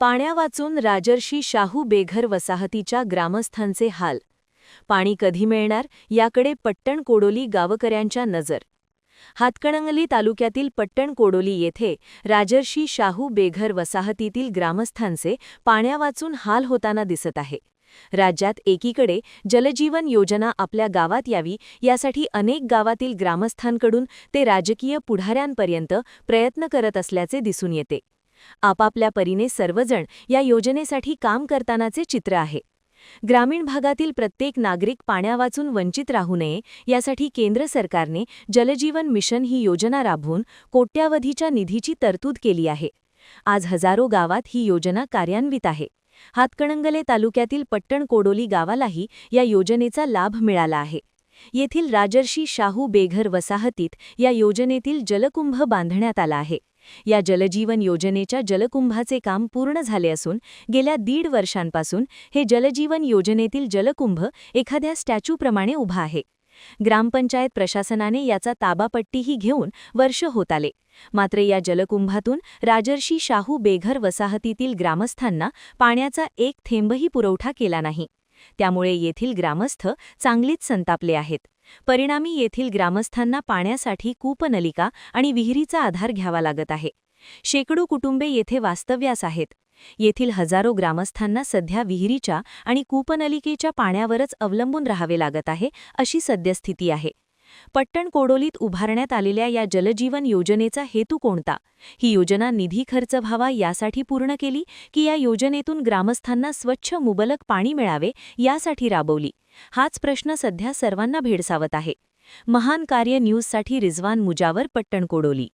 पाण्यावाचून राजर्षी शाहू बेघर वसाहतीच्या ग्रामस्थांचे हाल. पाणी कधी मिळणार? याकडे पट्टण कोडोली गावकऱ्यांच्या नजर. हातकणंगली तालुक्यातील पट्टण कोडोली येथे राजर्षी शाहू बेघर वसाहतीतील ग्रामस्थांचे पाण्यावाचून हाल होताना दिसत आहे. राज्यात एकीकडे जलजीवन योजना आपल्या गावात यावी यासाठी अनेक गावातील ग्रामस्थांकडून ते राजकीय पुढाऱ्यांपर्यंत प्रयत्न करत असल्याचे दिसून येते. आपापल्या परीने सर्वजण या योजनेसाठी काम करतानाचे चित्र आहे. ग्रामीण भागातील प्रत्येक नागरिक पाण्यावाचून वंचित राहू नये यासाठी केंद्र सरकारने जलजीवन मिशन ही योजना राबवून कोट्यावधीच्या निधीची तरतूद केली आहे. आज हजारो गावात ही योजना कार्यान्वित आहे. हातकणंगले तालुक्यातील पट्टण कोडोली गावालाही या योजनेचा लाभ मिळाला आहे. येथील राजर्षी शाहू बेघर वसाहतीत या योजनेतील जलकुंभ बांधण्यात आला आहे. या जलजीवन योजनेच्या जलकुंभाचे काम पूर्ण झाले असून गेल्या दीड वर्षांपासून हे जलजीवन योजनेतील जलकुंभ एखाद्या स्टॅच्यूप्रमाणे उभा आहे. ग्रामपंचायत प्रशासनाने याचा ताबापट्टीही घेऊन वर्ष होत आले. मात्र या जलकुंभातून राजर्षी शाहू बेघर वसाहतीतील ग्रामस्थांना पाण्याचा एक थेंबही पुरवठा केला नाही. त्यामुळे येथील ग्रामस्थ चांगलीच संतापले आहेत. परिणामी येथील ग्रामस्थांना पाण्यासाठी कूपनलिका आणि विहिरीचा आधार घ्यावा लागत आहे. शेकडो कुटुंबे येथे वास्तव्यास आहेत. येथील हजारो ग्रामस्थांना सध्या विहिरीच्या आणि कूपनलिकेच्या पाण्यावरच अवलंबून राहावे लागत आहे अशी सद्यस्थिती आहे. पट्टण कोडोलीत उभारण्यात आलेल्या या जलजीवन योजनेचा हेतू कोणता? ही योजना निधी खर्च व्हावा यासाठी पूर्ण केली की या योजनेतून ग्रामस्थांना स्वच्छ मुबलक पाणी मिळावे यासाठी राबवली? हाच प्रश्न सध्या सर्वांना भेडसावत आहे. महान कार्य न्यूजसाठी रिझवान मुजावर पट्टण कोडोली.